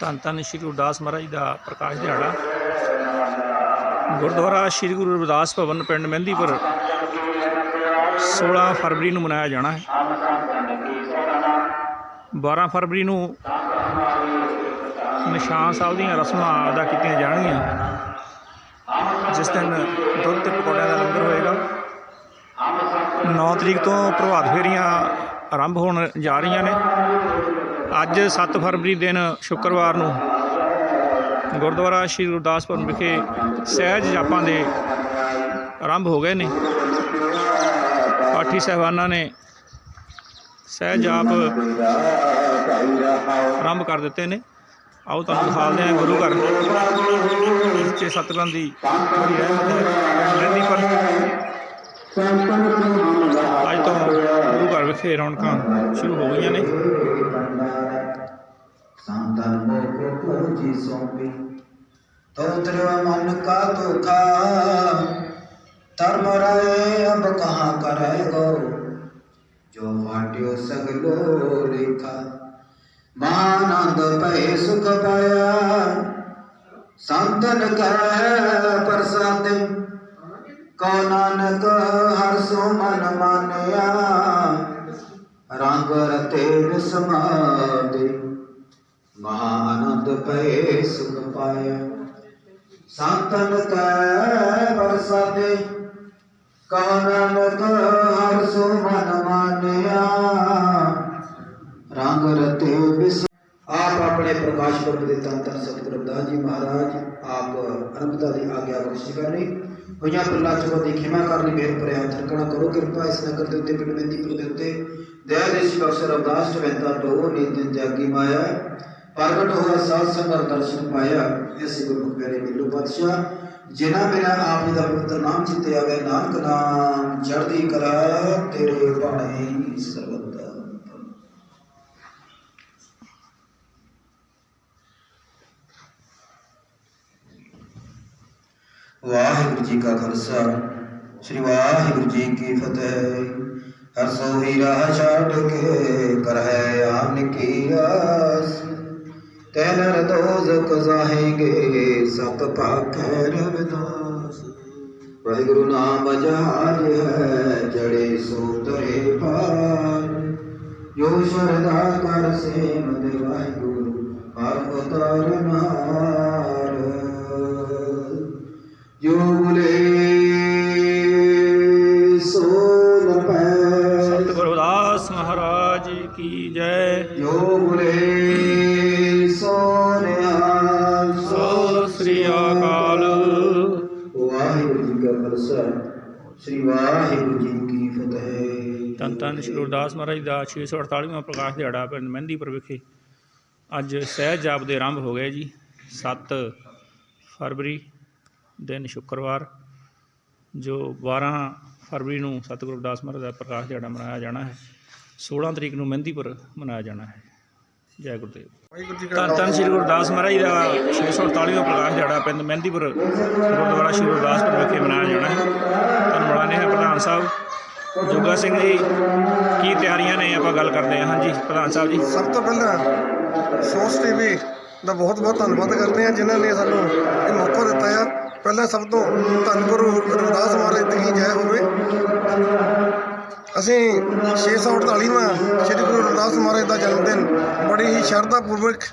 ਧੰਨ ਧੰਨ ਸ਼੍ਰੀ ਗੁਰਦਾਸ ਮਹਾਰਾਜ ਦਾ ਪ੍ਰਕਾਸ਼ ਦਿਹਾੜਾ। ਗੁਰਦੁਆਰਾ ਸ਼੍ਰੀ ਗੁਰੂ ਰਵਿਦਾਸ ਭਵਨ, ਪਿੰਡ ਮਹਿੰਦੀਪੁਰ 16 ਫਰਵਰੀ ਨੂੰ ਮਨਾਇਆ ਜਾਣਾ ਹੈ। 12 ਫਰਵਰੀ ਨੂੰ ਨਿਸ਼ਾਨ ਸਾਹਿਬ ਦੀਆਂ ਰਸਮਾਂ ਅਦਾ ਕੀਤੀਆਂ ਜਾਣਗੀਆਂ। ਜਿਸ ਦਿਨ ਦੁੱਧ ਤੇ ਪਕੌੜਿਆਂ ਦਾ ਲੰਗਰ ਹੋਏਗਾ। 9 ਤਰੀਕ ਤੋਂ ਪ੍ਰਭਾਤ ਫੇਰੀਆਂ ਆਰੰਭ ਹੋਣ ਜਾ ਰਹੀਆਂ ਨੇ। ਅੱਜ 7 ਫਰਵਰੀ ਦਿਨ ਸ਼ੁੱਕਰਵਾਰ ਨੂੰ ਗੁਰਦੁਆਰਾ ਸ਼੍ਰੀ ਗੁਰਦਾਸਪੁਰ ਵਿਖੇ ਸਹਿਜ ਜਾਪਾਂ ਦੇ ਆਰੰਭ ਹੋ ਗਏ ਨੇ। ਪਾਠੀ ਸਹਿਬਾਨਾਂ ਨੇ ਸਹਿਜ ਜਾਪ ਆਰੰਭ ਕਰ ਦਿੱਤੇ ਨੇ। ਆਓ ਤੁਹਾਨੂੰ ਦਿਖਾਉਂਦੇ ਹਾਂ ਗੁਰੂ ਘਰ। ਇੱਥੇ ਸਤਿਗੁਰਾਂ ਦੀ ਰਹਿਮਤ ਹੈ ਰਹਿੰਦੀ ਪਰ ਅੱਜ ਤੋਂ ਗੁਰੂ ਘਰ ਵਿਖੇ ਰੌਣਕਾਂ, ਸ਼ੁਰੂ ਹੋ ਗਈਆਂ ਨੇ। ਧਰਮ ਰਾਏ ਅਬ ਜੋ ਵਾਟਿਓ ਸਗਲੋ ਰੇਖਾ ਮਾਨੰਦ ਪਏ ਸੁਖ ਪਾਇਆ। ਸੰਤਨ ਕਰੈ ਪ੍ਰਸਾਦੇ। ਕੋ ਨਾਨਕ ਹਰ ਸੋ ਮਨ ਮਾਨਿਆ, ਰੰਗ ਰਤੇ ਬਿਸਮਾਦੇ, ਮਹਾ ਆਨੰਦ ਪਏ ਸੁਖ ਪਾਇਆ। ਸੰਤਨ ਤੈ ਬਰਸਾਦੇ ਕਹ ਨਾਨਕ ਹਰ ਸੋ ਮਨ ਮਾਨਿਆ, ਰੰਗ ਰਤੇ ਬਿਸ ਆਪ ਆਪਣੇ ਪ੍ਰਕਾਸ਼ ਪੁਰਬ ਦੇ ਤਨ ਤਨ ਸਤਿਗੁਰੂ ਰਵਿਦਾਸ ਜੀ ਮਹਾਰਾਜ ਆਪ ਅਨੰਦਤਾ ਦੀ ਆਗਿਆ ਬਖਸ਼ ਕਰਨੀ ਹੋਈਆਂ ਪੱਲਾ ਚੋਂ ਦੀ ਖਿਮਾ ਕਰਨੀ ਮੇਰ ਭਰਿਆ ਤਰਕਣਾ ਕਰੋ ਕਿਰਪਾ ਇਸ ਨਗਰ ਦੇ ਉੱਤੇ, ਪਿੰਡ ਮਹਿੰਦੀਪੁਰ ਦੇ ਉੱਤੇ। ਦਇਆ ਦੇਸੀ ਬਖਸ਼ ਰਵਿਦਾਸ ਟਵੈਂਤਾ ਟੋ ਨਿਤ ਜਾਗੀ ਮਾਇਆ, ਪ੍ਰਗਟ ਹੋਇਆ ਸਾਧ ਸੰਗਤ ਦਰਸ਼ਨ ਪਾਇਆ। ਐਸੇ ਗੁਰੂ ਪਿਆਰੇ ਮਿਲੋ ਪਾਤਸ਼ਾਹ, ਜਿਨ੍ਹਾਂ ਮੇਰਾ ਆਪ ਜੀ ਦਾ ਪਵਿੱਤਰ ਨਾਮ ਚਿੱਤੇ ਆਵੇ ਨਾਨਕ ਨਾਮ ਚੜ੍ਹਦੀ ਕਲਾ ਤੇਰੇ ਬਾਣੇ ਸਰਬਦਾ ਵਾਹਿਗੁਰੂ ਜੀ ਕਾ ਖਾਲਸਾ, ਸ੍ਰੀ ਵਾਹਿਗੁਰੂ ਜੀ ਕੀ ਫਤਿਹ। ਹਰ ਸੋਹੀ ਰਾਹ ਛੱਡ ਕੇ ਕਰਹਿ ਆਨ ਕੀ ਆਸ। ਤੈ ਨਰ ਦੋਜ਼ਖ ਸਤ ਪਾਖੈ ਰਵਿਦਾਸ ਵਾਹਿਗੁਰੂ ਨਾਮ ਜਹਾਜ ਹੈ, ਜੜੇ ਸੋ ਤਰੇ ਪਾਰ। ਜੋ ਸ਼ਰਦਾ ਕਰ ਸੇਵ ਵਾਹਿਗੁਰੂ ਹਰ ਅਵਤਾਰਨ ਹਾਰ। ਜੋ ਬੁਲੇ ਸੋ ਸਤਿਗੁਰੂ ਮਹਾਰਾਜ ਕੀ ਜੈ। ਜੋ ਬੁਲੇ ਸੋ ਨਿਹਾਲ ਸੋ ਸ੍ਰੀ ਅਕਾਲ। ਵਾਹਿਗੁਰੂ ਜੀ ਕਾ ਖਾਲਸਾ ਸ੍ਰੀ ਵਾਹਿਗੁਰੂ ਜੀ ਕੀ ਫਤਿਹ। ਧੰਨ ਧੰਨ ਸ਼੍ਰੀ ਗੁਰਦਾਸ ਮਹਾਰਾਜ ਦਾ 648ਵਾਂ ਪ੍ਰਕਾਸ਼ ਦਿਹਾੜਾ ਪਿੰਡ ਮਹਿੰਦੀਪੁਰ ਵਿਖੇ। ਅੱਜ ਸਹਿਜ ਜਾਪ ਦੇ ਆਰੰਭ ਹੋ ਗਏ ਜੀ 7 ਫਰਵਰੀ ਦਿਨ ਸ਼ੁੱਕਰਵਾਰ ਜੋ 12 ਫਰਵਰੀ ਨੂੰ ਸਤਿਗੁਰੂ ਰਵਿਦਾਸ ਮਹਾਰਾਜ ਦਾ ਪ੍ਰਕਾਸ਼ ਦਿਹਾੜਾ ਮਨਾਇਆ ਜਾਣਾ ਹੈ 16 ਤਰੀਕ ਨੂੰ ਮਹਿੰਦੀਪੁਰ ਮਨਾਇਆ ਜਾਣਾ ਹੈ। ਜੈ ਗੁਰਦੇਵ। ਧੰਨ ਧੰਨ ਸ਼੍ਰੀ ਗੁਰਦਾਸ ਮਹਾਰਾਜ ਦਾ 648ਵਾਂ ਪ੍ਰਕਾਸ਼ ਦਿਹਾੜਾ ਪਿੰਡ ਮਹਿੰਦੀਪੁਰ ਗੁਰਦੁਆਰਾ ਸ਼੍ਰੀ ਗੁਰਦਾਸਪੁਰ ਵਿਖੇ ਮਨਾਇਆ ਜਾਣਾ ਹੈ। ਤੁਹਾਨੂੰ ਮਿਲਾਨੇ ਹਾਂ ਪ੍ਰਧਾਨ ਸਾਹਿਬ ਜੋਗਾ ਸਿੰਘ ਜੀ ਕੀ ਤਿਆਰੀਆਂ ਨੇ? ਆਪਾਂ ਗੱਲ ਕਰਦੇ ਹਾਂ। ਹਾਂਜੀ ਪ੍ਰਧਾਨ ਸਾਹਿਬ ਜੀ। ਸਭ ਤੋਂ ਪਹਿਲਾਂ ਸੋਸ ਟੀਵੀ ਦਾ ਬਹੁਤ ਬਹੁਤ ਧੰਨਵਾਦ ਕਰਦੇ ਹਾਂ ਜਿਨ੍ਹਾਂ ਨੇ ਸਾਨੂੰ ਇਹ ਮੌਕਾ ਦਿੱਤਾ ਆ। ਪਹਿਲਾਂ ਸਭ ਤੋਂ ਧੰਨ ਗੁਰੂ ਰਵਿਦਾਸ ਮਹਾਰਾਜ ਦੀ ਜੈ ਹੋਵੇ। ਅਸੀਂ 648ਵਾਂ ਸ੍ਰੀ ਗੁਰੂ ਰਵਿਦਾਸ ਮਹਾਰਾਜ ਦਾ ਜਨਮ ਦਿਨ ਬੜੀ ਹੀ ਸ਼ਰਧਾ ਪੂਰਵਕ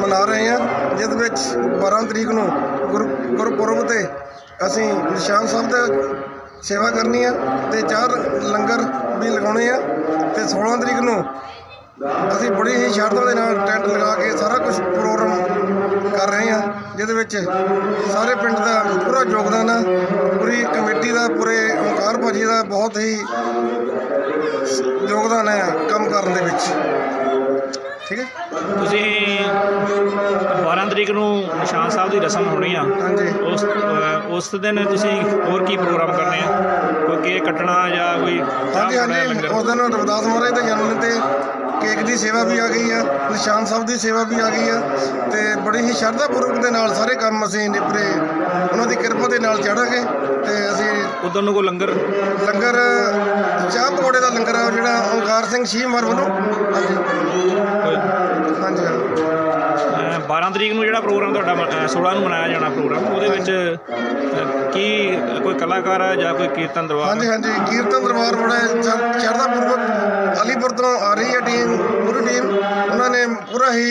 ਮਨਾ ਰਹੇ ਹਾਂ। ਜਿਸ ਵਿੱਚ 12 ਤਰੀਕ ਨੂੰ ਗੁਰੂ, ਗੁਰਪੁਰਬ ਤੇ ਅਸੀਂ ਨਿਸ਼ਾਨ ਸਾਹਿਬ ਦਾ ਸੇਵਾ ਕਰਨੀ ਆ ਤੇ ਚਾਰ ਲੰਗਰ ਵੀ ਲਗਾਉਣੇ ਆ ਤੇ 16 ਤਰੀਕ ਨੂੰ ਅਸੀਂ ਬੜੀ ਹੀ ਸ਼ਰਧਾ ਦੇ ਨਾਲ ਟੈਂਟ ਲਗਾ ਕੇ ਸਾਰਾ ਕੁਝ ਪ੍ਰੋਗਰਾਮ ਕਰ ਰਹੇ ਹਾਂ ਜਿਹਦੇ ਵਿੱਚ ਸਾਰੇ ਪਿੰਡ ਦਾ ਪੂਰਾ ਯੋਗਦਾਨ ਆ ਪੂਰੀ ਕਮੇਟੀ ਦਾ ਪੂਰੇ ਓਂਕਾਰ ਭਾਜੀ ਦਾ ਬਹੁਤ ਹੀ ਯੋਗਦਾਨ ਹੈ ਕੰਮ ਕਰਨ ਦੇ ਵਿੱਚ। ਠੀਕ ਹੈ? ਤੁਸੀਂ 12 ਤਰੀਕ ਨੂੰ ਨਿਸ਼ਾਨ ਸਾਹਿਬ ਦੀ ਰਸਮ ਹੋਣੀ ਆ। ਹਾਂਜੀ। ਉਸ ਉਸ ਦਿਨ ਤੁਸੀਂ ਹੋਰ ਕੀ ਪ੍ਰੋਗਰਾਮ ਕਰਨੇ ਆ? ਕੋਈ ਕੇਕ ਕੱਟਣਾ ਜਾਂ ਕੋਈ ਹਾਂਜੀ ਹਾਂਜੀ। ਉਸ ਦਿਨ ਰਵਿਦਾਸ ਮਹਾਰਾਜ ਦੇ ਜਨਮ ਦਿਨ ਤੇ ਕੇਕ ਦੀ ਸੇਵਾ ਵੀ ਆ ਗਈ ਆ ਨਿਸ਼ਾਨ ਸਾਹਿਬ ਦੀ ਸੇਵਾ ਵੀ ਆ ਗਈ ਆ ਤੇ ਬੜੀ ਹੀ ਸ਼ਰਧਾ ਪੂਰਵਕ ਦੇ ਨਾਲ ਸਾਰੇ ਕੰਮ ਅਸੀਂ ਨਿਪਰੇ ਉਹਨਾਂ ਦੀ ਕਿਰਪਾ ਦੇ ਨਾਲ ਚੜਾਂਗੇ ਤੇ ਅਸੀਂ ਉਦੋਂ ਨੂੰ ਕੋਈ ਲੰਗਰ? ਲੰਗਰ ਚਾਹ ਪਕੌੜੇ ਦਾ ਲੰਗਰ ਆ ਜਿਹੜਾ ਓਂਕਾਰ ਸਿੰਘ ਸ਼ੀਹਮਰ ਵੱਲੋਂ। ਹਾਂਜੀ। ਹਾਂਜੀ ਹਾਂ। 16 ਤਰੀਕ ਨੂੰ ਜਿਹੜਾ ਪ੍ਰੋਗਰਾਮ ਤੁਹਾਡਾ ਮ- ਅ, 16 ਨੂੰ ਮਨਾਇਆ ਜਾਣਾ ਪ੍ਰੋਗਰਾਮ ਉਹਦੇ ਵਿੱਚ ਕੀ ਕੋਈ ਕਲਾਕਾਰ ਹੈ ਜਾਂ ਕੋਈ ਕੀਰਤਨ ਦਰਬਾਰ? ਹਾਂਜੀ ਹਾਂਜੀ ਕੀਰਤਨ ਦਰਬਾਰ ਬੜਾ ਚੜ੍ਹਦਾ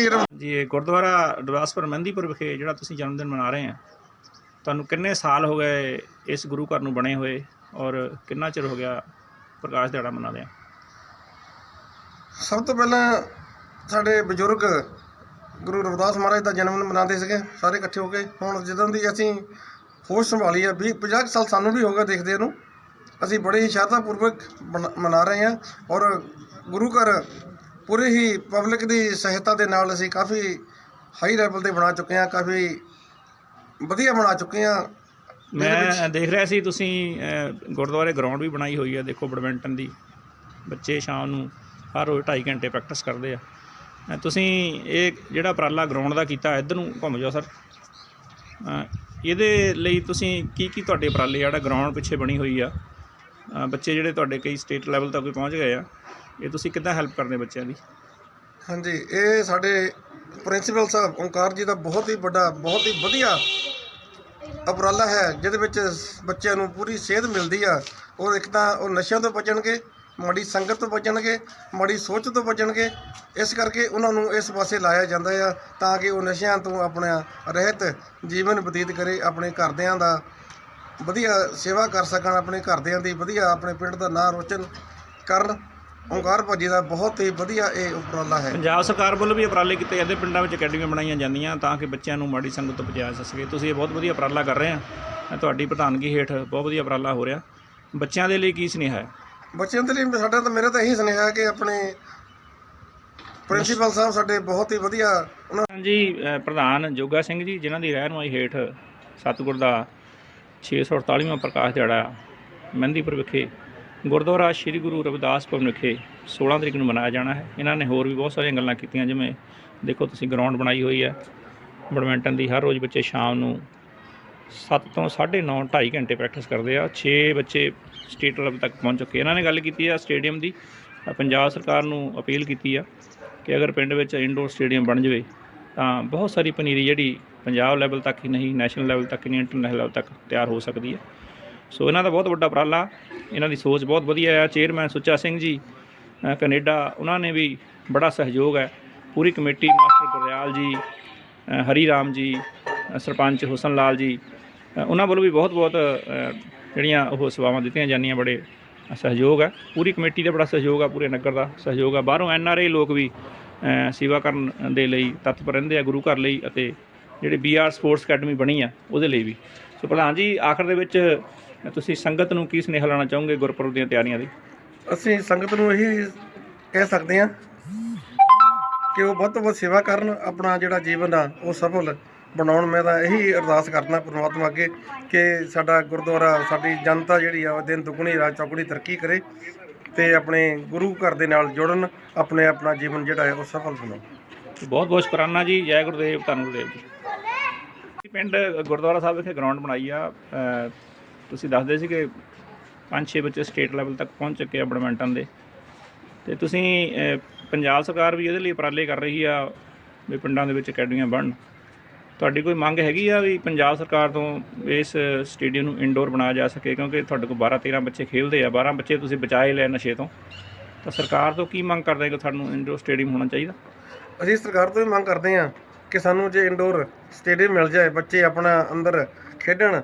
ਰ- ਜੀ ਗੁਰਦੁਆਰਾ ਦਰਬਾਸਪੁਰ ਮਹਿੰਦੀਪੁਰ ਵਿਖੇ ਜਿਹੜਾ ਤੁਸੀਂ ਜਨਮ ਦਿਨ ਮਨਾ ਰਹੇ ਆ ਤੁਹਾਨੂੰ ਕਿੰਨੇ ਸਾਲ ਹੋ ਗਏ ਇਸ ਗੁਰੂ ਘਰ ਨੂੰ ਬਣੇ ਹੋਏ ਔਰ ਕਿੰਨਾ ਚਿਰ ਹੋ ਗਿਆ ਪ੍ਰਕਾਸ਼ ਦਿਹਾੜਾ ਮਨਾਉਂਦੇ ਆ? ਸਭ ਤੋਂ ਪਹਿਲਾਂ ਸਾਡੇ ਬਜ਼ੁਰਗ ਗੁਰੂ ਰਵਿਦਾਸ ਮਹਾਰਾਜ ਦਾ ਜਨਮ ਦਿਨ ਮਨਾਉਂਦੇ ਸੀਗੇ ਸਾਰੇ ਇਕੱਠੇ ਹੋ ਕੇ। ਹੁਣ ਜਦੋਂ ਦੀ ਅਸੀਂ ਹੋਸ਼ ਸੰਭਾਲੀ ਹੈ 20 50 ਸਾਲ ਸਾਨੂੰ ਵੀ ਹੋ ਗਿਆ ਦੇਖਦੇ ਨੂੰ। ਅਸੀਂ ਬੜੇ ਹੀ ਸ਼ਰਧਾਪੂਰਵਕ ਮਨਾ ਰਹੇ ਹਾਂ ਔਰ ਗੁਰੂ ਘਰ ਪੂਰੇ ਹੀ ਪਬਲਿਕ ਦੀ ਸਹਾਇਤਾ ਦੇ ਨਾਲ ਅਸੀਂ ਕਾਫੀ ਹਾਈ ਲੈਵਲ ਤੇ ਬਣਾ ਚੁੱਕੇ ਹਾਂ ਕਾਫੀ ਵਧੀਆ ਬਣਾ ਚੁੱਕੇ ਹਾਂ। ਮੈਂ ਦੇਖ ਰਿਹਾ ਸੀ ਤੁਸੀਂ ਗੁਰਦੁਆਰੇ ਗਰਾਊਂਡ ਵੀ ਬਣਾਈ ਹੋਈ ਹੈ ਦੇਖੋ ਬੈਡਮਿੰਟਨ ਦੀ। ਬੱਚੇ ਸ਼ਾਮ ਨੂੰ ਹਰ ਰੋਜ਼ 2.5 ਘੰਟੇ ਪ੍ਰੈਕਟਿਸ ਕਰਦੇ ਆ। ਤੁਸੀਂ ਇਹ ਜਿਹੜਾ ਉਪਰਾਲਾ ਗਰਾਊਂਡ ਦਾ ਕੀਤਾ ਇੱਧਰ ਨੂੰ ਘੁੰਮ ਜਾਓ ਸਰ। ਇਹਦੇ ਲਈ ਤੁਸੀਂ ਕੀ ਕੀ ਤੁਹਾਡੇ ਉਪਰਾਲੇ ਜਿਹੜਾ ਗਰਾਊਂਡ ਪਿੱਛੇ ਬਣੀ ਹੋਈ ਆ। ਬੱਚੇ ਜਿਹੜੇ ਤੁਹਾਡੇ ਕਈ ਸਟੇਟ ਲੈਵਲ ਤੱਕ ਵੀ ਪਹੁੰਚ ਗਏ ਆ, ਇਹ ਤੁਸੀਂ ਕਿੱਦਾਂ ਹੈਲਪ ਕਰਦੇ ਬੱਚਿਆਂ ਦੀ? ਹਾਂਜੀ, ਇਹ ਸਾਡੇ ਪ੍ਰਿੰਸੀਪਲ ਸਾਹਿਬ ਓਂਕਾਰ ਜੀ ਦਾ ਬਹੁਤ ਹੀ ਵੱਡਾ, ਬਹੁਤ ਹੀ ਵਧੀਆ ਉਪਰਾਲਾ ਹੈ, ਜਿਹਦੇ ਵਿੱਚ ਬੱਚਿਆਂ ਨੂੰ ਪੂਰੀ ਸੇਧ ਮਿਲਦੀ ਆ, ਔਰ ਇੱਕ ਤਾਂ ਉਹ ਨਸ਼ਿਆਂ ਤੋਂ ਬਚਣਗੇ, ਮਾੜੀ ਸੰਗਤ ਤੋਂ ਬਚਣਗੇ, ਮਾੜੀ ਸੋਚ ਤੋਂ ਬਚਣਗੇ, ਇਸ ਕਰਕੇ ਉਹਨਾਂ ਨੂੰ ਇਸ ਪਾਸੇ ਲਾਇਆ ਜਾਂਦਾ ਆ, ਤਾਂ ਕਿ ਉਹ ਨਸ਼ਿਆਂ ਤੋਂ ਆਪਣਾ ਰਹਿਤ ਜੀਵਨ ਬਤੀਤ ਕਰੇ, ਆਪਣੇ ਘਰਦਿਆਂ ਦਾ ਵਧੀਆ ਸੇਵਾ ਕਰ ਸਕਣ ਆਪਣੇ ਘਰਦਿਆਂ ਦੀ ਵਧੀਆ ਆਪਣੇ ਪਿੰਡ ਦਾ ਨਾਂ ਰੋਸ਼ਨ ਕਰਨ। ਓਂਕਾਰ ਭਾਜੀ ਦਾ ਬਹੁਤ ਹੀ ਵਧੀਆ ਇਹ ਉਪਰਾਲਾ ਹੈ। ਪੰਜਾਬ ਸਰਕਾਰ ਵੱਲੋਂ ਵੀ ਉਪਰਾਲੇ ਕੀਤੇ ਜਾਂਦੇ ਪਿੰਡਾਂ ਵਿੱਚ ਅਕੈਡਮੀਆਂ ਬਣਾਈਆਂ ਜਾਂਦੀਆਂ ਤਾਂ ਕਿ ਬੱਚਿਆਂ ਨੂੰ ਮਾੜੀ ਸੰਗਤ ਤੋਂ ਬਚਾਇਆ ਜਾ ਸਕੇ। ਤੁਸੀਂ ਇਹ ਬਹੁਤ ਵਧੀਆ ਉਪਰਾਲਾ ਕਰ ਰਹੇ ਆ। ਤੁਹਾਡੀ ਪ੍ਰਧਾਨਗੀ ਹੇਠ ਬਹੁਤ ਵਧੀਆ ਉਪਰਾਲਾ ਹੋ ਰਿਹਾ। ਬੱਚਿਆਂ ਦੇ ਲਈ ਕੀ ਸੁਨੇਹਾ ਹੈ? ਬੱਚਿਆਂ ਦੇ ਲਈ ਸਾਡਾ ਤਾਂ ਮੇਰਾ ਤਾਂ ਇਹੀ ਸੁਨੇਹਾ ਹੈ ਕਿ ਆਪਣੇ ਪ੍ਰਿੰਸੀਪਲ ਸਾਹਿਬ ਸਾਡੇ ਬਹੁਤ ਹੀ ਵਧੀਆ ਉਹਨਾਂ ਹਾਂਜੀ ਅ, ਪ੍ਰਧਾਨ ਜੋਗਾ ਸਿੰਘ ਜੀ ਜਿਨ੍ਹਾਂ ਦੀ ਰਹਿਨੁਮਾਈ ਹੇਠ ਸਤਿਗੁਰ ਦਾ 648ਵਾਂ ਪ੍ਰਕਾਸ਼ ਦਿਹਾੜਾ ਮਹਿੰਦੀਪੁਰ ਵਿਖੇ ਗੁਰਦੁਆਰਾ ਸ੍ਰੀ ਗੁਰੂ ਰਵਿਦਾਸ ਭਵਨ ਵਿਖੇ 16 ਤਰੀਕ ਨੂੰ ਮਨਾਇਆ ਜਾਣਾ ਹੈ। ਇਹਨਾਂ ਨੇ ਹੋਰ ਵੀ ਬਹੁਤ ਸਾਰੀਆਂ ਗੱਲਾਂ ਕੀਤੀਆਂ ਜਿਵੇਂ ਦੇਖੋ ਤੁਸੀਂ ਗਰਾਊਂਡ ਬਣਾਈ ਹੋਈ ਹੈ। ਬੈਡਮਿੰਟਨ ਦੀ ਹਰ ਰੋਜ਼ ਬੱਚੇ ਸ਼ਾਮ ਨੂੰ 7 ਤੋਂ 9:30 2.5 ਘੰਟੇ ਪ੍ਰੈਕਟਿਸ ਕਰਦੇ ਆ। 6 ਬੱਚੇ ਸਟੇਟ ਲੈਵਲ ਤੱਕ ਪਹੁੰਚ ਚੁੱਕੇ ਇਹਨਾਂ ਨੇ ਗੱਲ ਕੀਤੀ ਆ ਸਟੇਡੀਅਮ ਦੀ। ਅ, ਪੰਜਾਬ ਸਰਕਾਰ ਨੂੰ ਅਪੀਲ ਕੀਤੀ ਆ ਕਿ ਅਗਰ ਪਿੰਡ ਵਿੱਚ ਇੰਡੋਰ ਸਟੇਡੀਅਮ ਬਣ ਜਾਵੇ ਤਾਂ ਬਹੁਤ ਸਾਰੀ ਪਨੀਰੀ ਜਿਹੜੀ ਪੰਜਾਬ ਲੈਵਲ ਤੱਕ ਹੀ ਨਹੀਂ ਨੈਸ਼ਨਲ ਲੈਵਲ ਤੱਕ ਹੀ ਨਹੀਂ ਇੰਟਰਨੈਸ਼ਨਲ ਲੈਵਲ ਤੱਕ ਤਿਆਰ ਹੋ ਸਕਦੀ ਹੈ। ਸੋ ਇਹਨਾਂ ਦਾ ਬਹੁਤ ਵੱਡਾ ਉਪਰਾਲਾ ਇਹਨਾਂ ਦੀ ਸੋਚ ਬਹੁਤ ਵਧੀਆ ਹੈ। ਚੇਅਰਮੈਨ ਸੁੱਚਾ ਸਿੰਘ ਜੀ ਅ, ਕੈਨੇਡਾ ਉਹਨਾਂ ਨੇ ਵੀ ਬੜਾ ਸਹਿਯੋਗ ਹੈ। ਪੂਰੀ ਕਮੇਟੀ ਮਾਸਟਰ ਗੁਰਦਿਆਲ ਜੀ ਹਰੀ ਰਾਮ ਜੀ ਸਰਪੰਚ ਹੁਸਨ ਲਾਲ ਜੀ ਉਹਨਾਂ ਵੱਲੋਂ ਵੀ ਬਹੁਤ ਬਹੁਤ ਜਿਹੜੀਆਂ ਉਹ ਸੇਵਾਵਾਂ ਦਿੱਤੀਆਂ ਜਾਂਦੀਆਂ ਬੜੇ ਸਹਿਯੋਗ ਹੈ। ਪੂਰੀ ਕਮੇਟੀ ਦਾ ਬੜਾ ਸਹਿਯੋਗ ਆ ਪੂਰੇ ਨਗਰ ਦਾ ਸਹਿਯੋਗ ਆ। ਬਾਹਰੋਂ ਐਨ ਆਰ ਆਈ ਲੋਕ ਵੀ ਸੇਵਾ ਕਰਨ ਦੇ ਲਈ ਤਤਪਰ ਰਹਿੰਦੇ ਆ ਗੁਰੂ ਘਰ ਲਈ ਅਤੇ ਜਿਹੜੇ ਬੀ ਆਰ ਸਪੋਰਟਸ ਅਕੈਡਮੀ ਬਣੀ ਆ ਉਹਦੇ ਲਈ ਵੀ। ਸੋ ਪ੍ਰਧਾਨ ਜੀ ਆਖਰ ਦੇ ਵਿੱਚ ਤੁਸੀਂ ਸੰਗਤ ਨੂੰ ਕੀ ਸੁਨੇਹਾ ਲਾਉਣਾ ਚਾਹੋਗੇ ਗੁਰਪੁਰਬ ਦੀਆਂ ਤਿਆਰੀਆਂ ਦੀ ਅਸੀਂ ਸੰਗਤ ਨੂੰ ਇਹੀ ਕਹਿ ਸਕਦੇ ਹਾਂ ਕਿ ਉਹ ਵੱਧ ਤੋਂ ਵੱਧ ਸੇਵਾ ਕਰਨ ਆਪਣਾ ਜਿਹੜਾ ਜੀਵਨ ਆ ਉਹ ਸਫਲ ਬਣਾਉਣ। ਮੈਂ ਤਾਂ ਇਹੀ ਅਰਦਾਸ ਕਰਦਾ ਪ੍ਰਮਾਤਮਾ ਅੱਗੇ ਕਿ ਸਾਡਾ ਗੁਰਦੁਆਰਾ ਸਾਡੀ ਜਨਤਾ ਜਿਹੜੀ ਆ ਉਹ ਦਿਨ ਦੁਗਣੀ ਰਾਤ ਚੌਗੁਣੀ ਤਰੱਕੀ ਕਰੇ ਤੇ ਆਪਣੇ ਗੁਰੂ ਘਰ ਦੇ ਨਾਲ ਜੁੜਨ ਆਪਣੇ ਆਪਣਾ ਜੀਵਨ ਜਿਹੜਾ ਹੈ ਉਹ ਸਫਲ ਬਣਾਉਣ। ਬਹੁਤ ਬਹੁਤ ਸ਼ੁਕਰਾਨਾ ਜੀ ਜੈ ਗੁਰਦੇਵ ਧੰਨ ਗੁਰਦੇਵ ਜੀ। ਪਿੰਡ ਗੁਰਦੁਆਰਾ ਸਾਹਿਬ ਵਿਖੇ ਗਰਾਊਂਡ ਬਣਾਈ ਆ। ਤੁਸੀਂ ਦੱਸਦੇ ਸੀ ਕਿ ਪੰਜ ਛੇ ਬੱਚੇ ਸਟੇਟ ਲੈਵਲ ਤੱਕ ਪਹੁੰਚ ਚੁੱਕੇ ਆ ਬੈਡਮਿੰਟਨ ਦੇ। ਤੇ ਤੁਸੀਂ ਪੰਜਾਬ ਸਰਕਾਰ ਵੀ ਇਹਦੇ ਲਈ ਉਪਰਾਲੇ ਕਰ ਰਹੀ ਆ ਵੀ ਪਿੰਡਾਂ ਦੇ ਵਿੱਚ ਅਕੈਡਮੀਆਂ ਬਣਨ। ਤੁਹਾਡੀ ਕੋਈ ਮੰਗ ਹੈਗੀ ਆ ਵੀ ਪੰਜਾਬ ਸਰਕਾਰ ਤੋਂ ਇਸ ਸਟੇਡੀਅਮ ਨੂੰ ਇਨਡੋਰ ਬਣਾਇਆ ਜਾ ਸਕੇ? ਕਿਉਂਕਿ ਤੁਹਾਡੇ ਕੋਲ 12 13 ਬੱਚੇ ਖੇਡਦੇ ਆ। 12 ਬੱਚੇ ਤੁਸੀਂ ਬਚਾਏ ਲੈ ਨਸ਼ੇ ਤੋਂ। ਤਾਂ ਸਰਕਾਰ ਤੋਂ ਕੀ ਮੰਗ ਕਰਦੇ ਕਿ ਤੁਹਾਨੂੰ ਇਨਡੋਰ ਸਟੇਡੀਅਮ ਹੋਣਾ ਚਾਹੀਦਾ? ਅਸੀਂ ਸਰਕਾਰ ਤੋਂ ਵੀ ਮੰਗ ਕਰਦੇ ਹਾਂ ਕਿ ਸਾਨੂੰ ਜੇ ਇਨਡੋਰ ਸਟੇਡੀਅਮ ਮਿਲ ਜਾਏ, ਬੱਚੇ ਆਪਣਾ ਅੰਦਰ ਖੇਡਣ,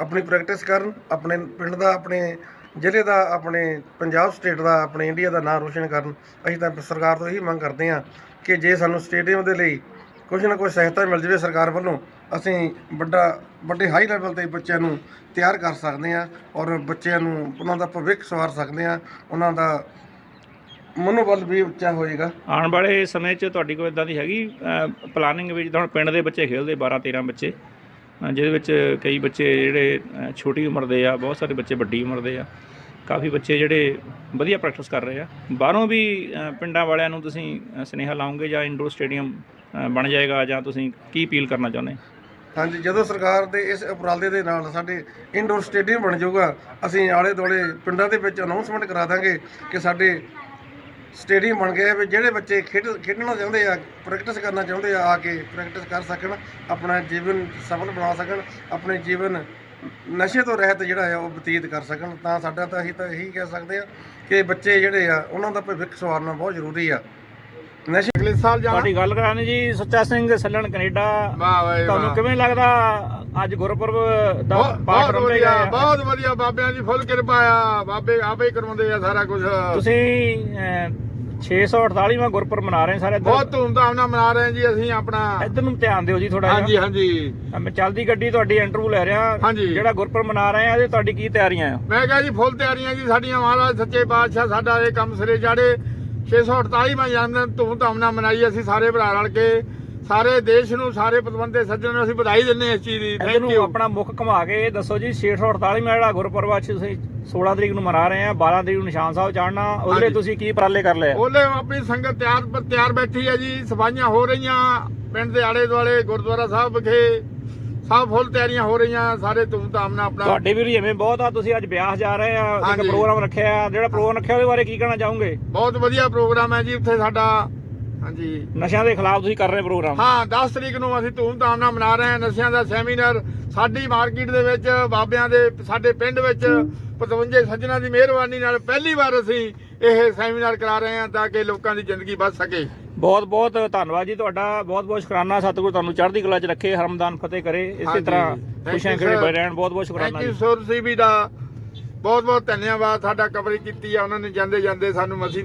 ਆਪਣੀ ਪ੍ਰੈਕਟਿਸ ਕਰਨ, ਆਪਣੇ ਪਿੰਡ ਦਾ, ਆਪਣੇ ਜ਼ਿਲ੍ਹੇ ਦਾ, ਆਪਣੇ ਪੰਜਾਬ ਸਟੇਟ ਦਾ, ਆਪਣੇ ਇੰਡੀਆ ਦਾ ਨਾਮ ਰੋਸ਼ਨ ਕਰਨ, ਅਸੀਂ ਤਾਂ ਸਰਕਾਰ ਤੋਂ ਇਹੀ ਮੰਗ ਕਰਦੇ ਹਾਂ ਕਿ ਜੇ ਸਾਨੂੰ ਸਟੇਡੀਅਮ ਦੇ ਲਈ ਕੁਝ ਨਾ ਕੁਝ ਸਹਾਇਤਾ ਮਿਲ ਜਾਵੇ ਸਰਕਾਰ ਵੱਲੋਂ, ਅਸੀਂ ਵੱਡਾ, ਵੱਡੇ ਹਾਈ ਲੈਵਲ ਤੇ ਬੱਚਿਆਂ ਨੂੰ ਤਿਆਰ ਕਰ ਸਕਦੇ ਹਾਂ ਔਰ ਬੱਚਿਆਂ ਨੂੰ ਉਹਨਾਂ ਦਾ ਭਵਿੱਖ ਸਵਾਰ ਸਕਦੇ ਹਾਂ, ਉਹਨਾਂ ਦਾ ਮਨੋਬਲ ਵੀ ਉੱਚਾ ਹੋਏਗਾ। ਆਉਣ ਵਾਲੇ ਸਮੇਂ 'ਚ ਤੁਹਾਡੀ ਕੋਈ ਇਦਾਂ ਦੀ ਹੈਗੀ ਪਲਾਨਿੰਗ ਵਿੱਚ ਹੁਣ ਪਿੰਡ ਦੇ ਬੱਚੇ ਖੇਡਦੇ 12 13 ਬੱਚੇ ਜਿਹਦੇ ਵਿੱਚ ਕਈ ਬੱਚੇ ਜਿਹੜੇ ਛੋਟੀ ਉਮਰ ਦੇ ਆ ਬਹੁਤ ਸਾਰੇ ਬੱਚੇ ਵੱਡੀ ਉਮਰ ਦੇ ਆ ਕਾਫੀ ਬੱਚੇ ਜਿਹੜੇ ਵਧੀਆ ਪ੍ਰੈਕਟਿਸ ਕਰ ਰਹੇ ਆ। ਬਾਹਰੋਂ ਵੀ ਪਿੰਡਾਂ ਵਾਲਿਆਂ ਨੂੰ ਤੁਸੀਂ ਸੁਨੇਹਾ ਲਾਉਂਗੇ ਜਾਂ ਇੰਡੋਰ ਸਟੇਡੀਅਮ ਬਣ ਜਾਏਗਾ ਜਾਂ ਤੁਸੀਂ ਕੀ ਅਪੀਲ ਕਰਨਾ ਚਾਹੁੰਦੇ? ਹਾਂਜੀ ਜਦੋਂ ਸਰਕਾਰ ਦੇ ਇਸ ਉਪਰਾਲੇ ਦੇ ਨਾਲ ਸਾਡੇ ਇੰਡੋਰ ਸਟੇਡੀਅਮ ਬਣ ਜਾਊਗਾ ਅਸੀਂ ਆਲੇ ਦੁਆਲੇ ਪਿੰਡਾਂ ਦੇ ਵਿੱਚ ਅਨਾਉਂਸਮੈਂਟ ਕਰਾ ਦਾਂਗੇ ਕਿ ਸਾਡੇ ਸਟੇਡੀਅਮ ਬਣ ਗਏ ਵੀ ਜਿਹੜੇ ਬੱਚੇ ਖੇਡ ਖੇਡਣਾ ਚਾਹੁੰਦੇ ਆ ਪ੍ਰੈਕਟਿਸ ਕਰਨਾ ਚਾਹੁੰਦੇ ਆ ਆ ਕੇ ਪ੍ਰੈਕਟਿਸ ਕਰ ਸਕਣ ਆਪਣਾ ਜੀਵਨ ਸਫਲ ਬਣਾ ਸਕਣ ਆਪਣੇ ਜੀਵਨ ਨਸ਼ੇ ਤੋਂ ਰਹਿਤ ਜਿਹੜਾ ਆ ਉਹ ਬਤੀਤ ਕਰ ਸਕਣ। ਤਾਂ ਸਾਡਾ ਤਾਂ ਅਸੀਂ ਤਾਂ ਇਹੀ ਕਹਿ ਸਕਦੇ ਆ ਕਿ ਬੱਚੇ ਜਿਹੜੇ ਆ ਉਹਨਾਂ ਦਾ ਭਵਿੱਖ ਸਵਾਰਨਾ ਬਹੁਤ ਜ਼ਰੂਰੀ ਆ। ਨਸ਼ੇ ਅਗਲੇ ਸਾਲ ਜਾਣਾ। ਤੁਹਾਡੀ ਗੱਲ ਕਰਾਣੀ ਜੀ ਸੁੱਚਾ ਸਿੰਘ ਸੱਲਣ ਕੈਨੇਡਾ। ਵਾਹ ਵਾਹ। ਤੁਹਾਨੂੰ। ਕਿਵੇਂ ਲੱਗਦਾ ਅੱਜ ਗੁਰਪੁਰਬ ਦਾ ਬਹੁਤ ਪਾਠ ਬਹੁਤ ਰੰਭੇ ਆ? ਬਹੁਤ ਵਧੀਆ ਬਾਬਿਆਂ ਦੀ ਫੁੱਲ ਕਿਰਪਾ ਆ। ਬਾਬੇ ਆਪੇ ਕਰਵਾਉਂਦੇ ਆ ਸਾਰਾ ਕੁਝ ਤੁਸੀਂ 648ਵਾਂ ਗੁਰਪੁਰਬ ਮਨਾ ਰਹੇ ਸਾਰੇ ਬਹੁਤ ਧੂਮਧਾਮ ਨਾਲ ਮਨਾ ਰਹੇ ਜੀ ਅਸੀਂ ਆਪਣਾ। ਇੱਧਰ ਨੂੰ ਧਿਆਨ ਦਿਓ ਜੀ ਥੋੜਾ ਹਾਂਜੀ ਹਾਂਜੀ। ਮੈਂ ਚੱਲਦੀ ਗੱਡੀ ਤੁਹਾਡੀ ਇੰਟਰਵਿਊ ਲੈ ਰਿਹਾ। ਜਿਹੜਾ ਗੁਰਪੁਰਬ ਮਨਾ ਰਹੇ ਆ ਇਹਦੇ ਤੁਹਾਡੀ ਕੀ ਤਿਆਰੀਆਂ ਆ? ਮੈਂ ਕਿਹਾ ਜੀ ਫੁੱਲ ਤਿਆਰੀਆਂ ਜੀ ਸਾਡੀਆਂ ਮਹਾਰਾਜ ਸੱਚੇ ਪਾਤਸ਼ਾਹ ਸਾਡਾ ਇਹ ਕੰਮ ਸਿਰੇ ਚਾੜੇ। 648ਵਾਂ ਜਨਮ ਦਿਨ ਧੂਮਧਾਮ ਨਾਲ ਮਨਾਈ ਅਸੀਂ ਸਾਰੇ ਭਰਾ ਰਲ ਕੇ। ਸਾਰੇ ਦੇਸ਼ ਨੂੰ ਸਾਰੇ ਪਤਵੰਤੇ ਸੱਜਣ ਨੂੰ ਅਸੀਂ ਵਧਾਈ ਦਿੰਦੇ ਹਾਂ ਇਸ ਚੀਜ਼ ਦੀ। ਥੈਂਕ ਯੂ ਆਪਣਾ ਮੁੱਖ ਘੁਮਾ ਕੇ ਦੱਸੋ ਜੀ 648ਵਾਂ ਜਿਹੜਾ ਗੁਰਪੁਰਬ ਅੱਜ ਤੁਸੀਂ 16 ਤਰੀਕ ਨੂੰ ਮਨਾ ਰਹੇ ਆ 12 ਤਰੀਕ ਨੂੰ ਨਿਸ਼ਾਨ ਸਾਹਿਬ ਚੜ੍ਹਨਾ ਉਹਦੇ। ਤੁਸੀਂ ਕੀ ਉਪਰਾਲੇ ਕਰ ਲਏ? ਉਹਲੇ ਆਪਣੀ ਸੰਗਤ ਤਿਆਰ ਤਿਆਰ ਬੈਠੀ ਹੈ ਜੀ ਸਫਾਈਆਂ ਹੋ ਰਹੀਆਂ ਪਿੰਡ ਦੇ ਆਲੇ ਦੁਆਲੇ ਗੁਰਦੁਆਰਾ ਸਾਹਿਬ ਵਿਖੇ ਸਭ ਫੁੱਲ ਤਿਆਰੀਆਂ ਹੋ ਰਹੀਆਂ ਸਾਰੇ ਧੂਮਧਾਮ ਨਾਲ ਆਪਣਾ ਤੁਹਾਡੇ ਵੀ ਰੁਝੇਵੇਂ ਬਹੁਤ ਆ ਤੁਸੀਂ ਅੱਜ ਬਿਆਸ ਜਾ ਰਹੇ ਆ ਇੱਕ। ਪ੍ਰੋਗਰਾਮ ਰੱਖਿਆ ਆ ਜਿਹੜਾ ਪ੍ਰੋਗਰਾਮ ਰੱਖਿਆ ਉਹਦੇ ਬਾਰੇ ਕੀ ਕਹਿਣਾ ਚਾਹੋਗੇ ਬਹੁਤ ਵਧੀਆ ਪ੍ਰੋਗਰਾਮ ਹੈ ਜੀ ਉੱਥੇ ਸਾਡਾ ਹਾਂਜੀ ਨਸ਼ਿਆਂ ਦੇ ਖਿਲਾਫ ਤੁਸੀਂ ਕਰ ਰਹੇ ਪ੍ਰੋਗਰਾਮ ਹਾਂ 10 ਤਰੀਕ ਨੂੰ ਅਸੀਂ ਧੂਮਧਾਮ ਨਾਲ ਮਨਾ ਰਹੇ ਹਾਂ ਨਸ਼ਿਆਂ ਦਾ ਸੈਮੀਨਾਰ ਸਾਡੀ ਮਾਰਕੀਟ ਦੇ ਵਿੱਚ ਬਾਬਿਆਂ ਦੇ ਸਾਡੇ ਪਿੰਡ ਵਿੱਚ 55 ਸੱਜਣਾ ਦੀ ਮਿਹਰਬਾਨੀ ਨਾਲ ਪਹਿਲੀ ਵਾਰ ਅਸੀਂ ਇਹ ਸੈਮੀਨਾਰ ਕਰਾ ਰਹੇ ਹਾਂ ਤਾਂ ਕਿ ਲੋਕਾਂ ਦੀ ਜ਼ਿੰਦਗੀ ਬਚ ਸਕੇ। ਬਹੁਤ ਬਹੁਤ ਧੰਨਵਾਦ ਜੀ ਤੁਹਾਡਾ। ਬਹੁਤ ਬਹੁਤ ਸ਼ੁਕਰਾਨਾ। ਸਤਿਗੁਰੂ ਤੁਹਾਨੂੰ ਚੜ੍ਹਦੀ ਕਲਾ 'ਚ ਰੱਖੇ ਹਰਮਦਾਨ ਫਤਿਹ ਕਰੇ। ਇਸੇ। ਤਰ੍ਹਾਂ ਖੁਸ਼ੀਆਂ ਖੇੜੇ. ਬਣੇ ਰਹਿਣ। ਬਹੁਤ ਬਹੁਤ ਥੈਂਕ ਸ਼ੁਕਰਾਨਾ ਯੂ ਜੀ। ਸੁਰ ਸੀਬੀ ਦਾ। ਬਹੁਤ ਬਹੁਤ ਧੰਨਵਾਦ। ਸਾਡਾ ਕਵਰੇਜ ਕੀਤੀ ਆ। ਉਹਨਾਂ ਨੇ ਜਾਂਦੇ ਜਾਂਦੇ ਸਾਨੂੰ ਮਸੀਂ